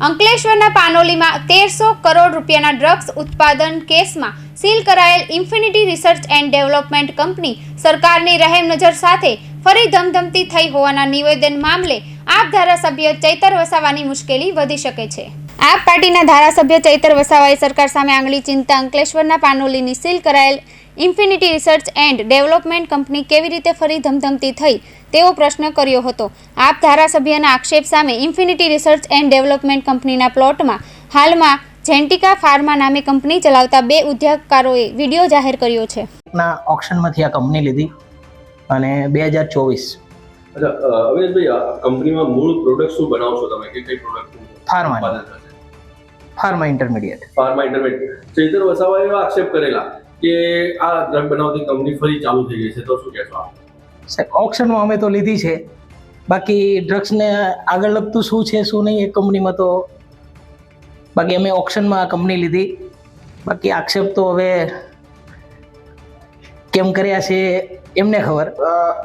અંકલેશ્વરના પાનોલીમાં તેરસો કરોડ રૂપિયાના ડ્રગ્સ ઉત્પાદન કેસમાં સીલ કરાયેલ Infinity research and development company સરકારની રહેમ નજર સાથે ફરી ધમધમતી થઈ હોવાના નિવેદન મામલે આપ ધારાસભ્ય ચૈતર વસાવાની મુશ્કેલી વધી શકે છે. આપ પાર્ટીના ધારાસભ્ય ચૈતર વસાવાએ સરકાર સામે આંગળી ચિંતા અંકલેશ્વરના પાનોલીની સીલ કરાયેલ Infinity research and development company કેવી રીતે ફરી ધમધમતી થઈ તેવો પ્રશ્ન કર્યો હતો. આપ ધારાસભ્યના આક્ષેપ સામે ઇન્ફિનિટી રિસર્ચ એન્ડ ડેવલપમેન્ટ કંપનીના પ્લોટમાં હાલમાં જેન્ટિકા ફાર્મા નામે કંપની ચલાવતા બે ઉદ્યોગકારોએ વીડિયો જાહેર કર્યો છે. ના ઓપ્શનમાંથી આ કંપની લીધી અને બે હજાર ચોવીસ. કંપનીમાં મૂળ પ્રોડક્ટ શું બનાવો છો તમે? કે કઈ product pharma pharma intermediate pharma intermediate Chaitar વસાવાએ એવા આક્ષેપ કરેલા કે આ ડ્રગ બનાવતી કંપની ફરી ચાલુ થઈ ગઈ છે. તો શું કહેશો આપ? સાહેબ ઓપ્શનમાં અમે તો લીધી છે. બાકી ડ્રગ્સને આગળ લગતું શું છે શું નહીં એ કંપનીમાં તો બાકી અમે ઓપ્શનમાં આ કંપની લીધી. બાકી આક્ષેપ તો હવે કેમ કર્યા છે એમને ખબર.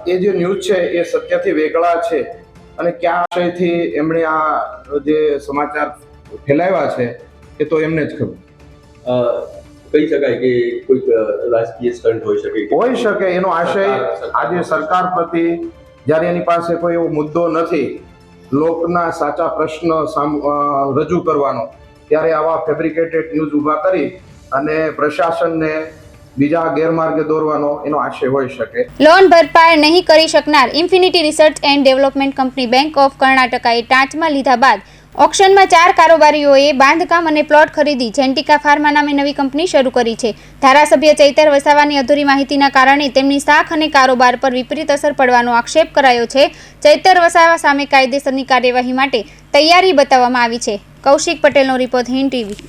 એ જે ન્યૂઝ છે એ સત્યથી વેગળા છે અને કયા આશયથી એમણે આ જે સમાચાર ફેલાવ્યા છે એ તો એમને જ ખબર. અ, કહી શકાય કે કોઈક રાજકીય સ્ટન્ટ હોઈ શકે હોઈ શકે એનો આશય આજે સરકાર પ્રતિ જ્યારે એની પાસે કોઈ એવો મુદ્દો નથી લોકના સાચા પ્રશ્ન સામ- રજૂ કરવાનો ત્યારે આવા ફેબ્રિકેટેડ ન્યૂઝ ઊભા કરી અને પ્રશાસનને બીજા ગેરમાર્ગે દોરવાનો એનો આશય હોઈ શકે. લોન ભરપાઈ નહીં કરી શકનાર infinity research and development company bank of કર્ણાટકાએ ટાંચમાં લીધા બાદ ઓક્શનમાં ચાર કારોબારીઓએ બાંધકામ અને પ્લોટ ખરીદી જેન્ટિકા ફાર્મા નામે નવી કંપની શરૂ કરી છે. ધારાસભ્ય ચૈતર વસાવાની અધૂરી માહિતીના કારણે તેમની શાખ અને કારોબાર પર વિપરીત અસર પડવાનો આક્ષેપ કરાયો છે. ચૈતર વસાવા સામે કાયદેસરની કાર્યવાહી માટે તૈયારી બતાવવામાં આવી છે. કૌશિક પટેલનો રિપોર્ટ હિન્દ ટીવી.